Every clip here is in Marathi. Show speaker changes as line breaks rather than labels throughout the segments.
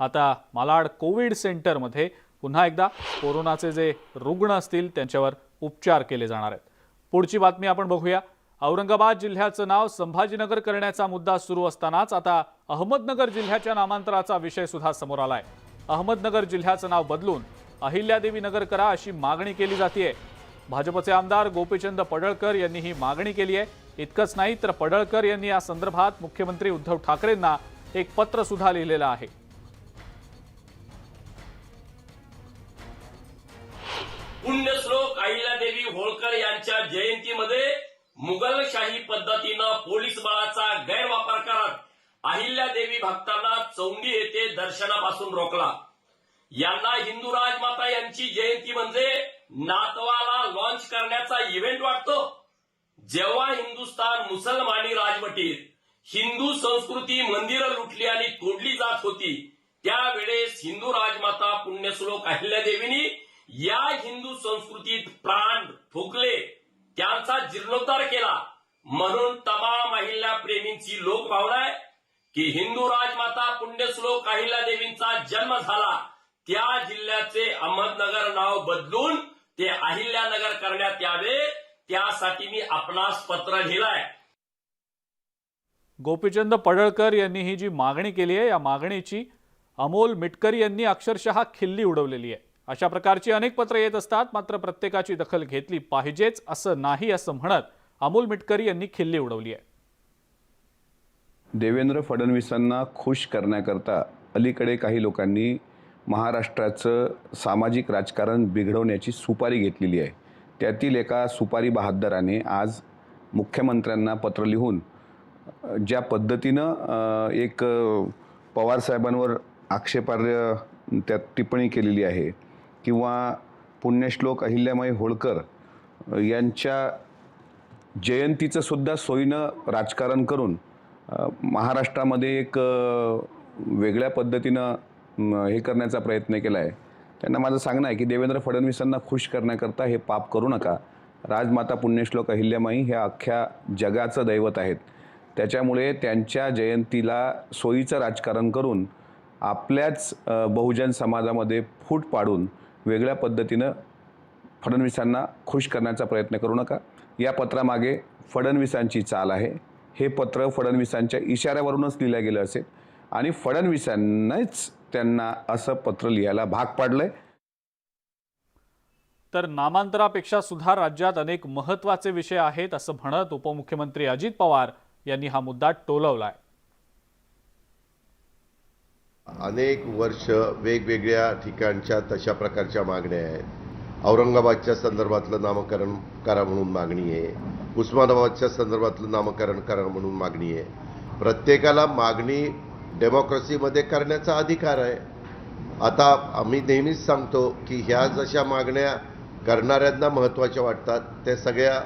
आता मालाड कोविड सेंटरमध्ये पुन्हा एकदा कोरोनाचे जे रुग्ण असतील त्यांच्यावर उपचार केले जाणार आहेत. पुढची बातमी आपण बघूया. औरंगाबाद जिल्ह्याचं नाव संभाजीनगर करण्याचा मुद्दा सुरू असतानाच आता अहमदनगर जिल्ह्याच्या नामांतराचा विषय सुद्धा समोर आलाय. अहमदनगर जिल्ह्याचं नाव बदलून अहिल्यादेवी नगर करा अशी मागणी केली जाते भाजपचे आमदार गोपीचंद पडळकर यांनी ही मागणी केली आहे. इतकंच नाही तर पडळकर यांनी या संदर्भात मुख्यमंत्री उद्धव ठाकरेंना एक पत्र सुद्धा लिहिलेलं आहे.
पुण्यश्लोक अहिल्यादेवी होळकर यांच्या जयंतीमध्ये मुघलशाही पद्धतीनं पोलीस बळाचा गैरवापर करत अहिल्यादेवी भक्तांना चौंडी येथे दर्शनापासून रोखला. यांना हिंदू राजमाता यांची जयंती म्हणजे नातवाला लॉन्च करण्याचा इव्हेंट वाटतो. जेव्हा हिंदुस्थान मुसलमानी राजवटीत हिंदू संस्कृती मंदिरं लुटली आणि तोडली जात होती त्यावेळेस हिंदू राजमाता पुण्यश्लोक अहिल्यादेवीनी या हिंदू संस्कृतीत प्राण फुकले त्यांचा जीर्णोद्धार केला. म्हणून तमाम अहिल्या प्रेमींची लोकभावना आहे की हिंदू राजमाता पुण्यश्लोक अहिल्यादेवींचा जन्म झाला. त्या जिल्ह्याचे अहमदनगर नाव बदलून ते अहिल्यानगर करण्यात यावे. त्यासाठी मी आपणास पत्र लिहिलंय.
गोपीचंद पडळकर यांनी ही जी मागणी केली आहे या मागणीची अमोल मिटकरी यांनी अक्षरशः खिल्ली उडवलेली आहे. अशा प्रकारची अनेक पत्र येत असतात मात्र प्रत्येकाची दखल घेतली पाहिजेच असं नाही असं म्हणत अमोल मिटकरी यांनी खिल्ली उडवली आहे.
देवेंद्र फडणवीसांना खुश करण्याकरता अलीकडे काही लोकांनी महाराष्ट्राचं सामाजिक राजकारण बिघडवण्याची सुपारी घेतलेली आहे. त्यातील एका सुपारी बहादराने आज मुख्यमंत्र्यांना पत्र लिहून ज्या पद्धतीनं एक पवारसाहेबांवर आक्षेपार्ह त्यात टिप्पणी केलेली आहे किंवा पुण्यश्लोक अहिल्यामाई होळकर यांच्या जयंतीचं सुद्धा सोयीनं राजकारण करून महाराष्ट्रामध्ये एक वेगळ्या पद्धतीनं हे करण्याचा प्रयत्न केला आहे त्यांना माझं सांगणं आहे की देवेंद्र फडणवीसांना खुश करण्याकरता हे पाप करू नका. राजमाता पुण्यश्लोक अहिल्यामाई हे अख्ख्या जगाचं दैवत आहेत. त्याच्यामुळे त्यांच्या जयंतीला सोयीचं राजकारण करून आपल्याच बहुजन समाजामध्ये फूट पाडून वेगळ्या पद्धतीनं फडणवीसांना खुश करण्याचा प्रयत्न करू नका. या पत्रामागे फडणवीसांची चाल आहे. हे पत्र फडणवीसांच्या इशाऱ्यावरूनच लिहिलं गेलं असेल. आणि फडणवीसांनाच त्यांना असं पत्र लिहायला भाग पाडलंय.
तर नामांतरापेक्षा सुद्धा राज्यात अनेक महत्त्वाचे विषय आहेत असं म्हणत उपमुख्यमंत्री अजित पवार यांनी हा मुद्दा टोलवलाय.
अनेक वर्ष वेगवेगळ्या ठिकाणच्या तशा प्रकारच्या मागण्या आहेत. औरंगाबादच्या संदर्भातलं नामकरण करा म्हणून मागणी आहे. उस्मानाबादच्या संदर्भातलं नामकरण करा म्हणून मागणी आहे. प्रत्येकाला मागणी डेमोक्रेसीमध्ये करण्याचा अधिकार आहे. आता आम्ही नेहमीच सांगतो की ह्या जशा मागण्या करणाऱ्यांना महत्त्वाच्या वाटतात त्या सगळ्या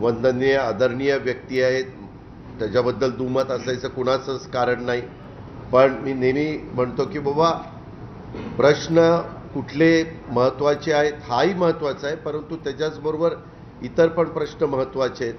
वंदनीय आदरणीय व्यक्ती आहेत. त्याच्याबद्दल दुमत असायचं कुणाचंच कारण नाही. पण मी नेहमी म्हणतो की बाबा प्रश्न कुठले महत्त्वाचे आहेत हाही महत्त्वाचा आहे परंतु त्याच्याचबरोबर इतर पण प्रश्न महत्त्वाचे आहेत.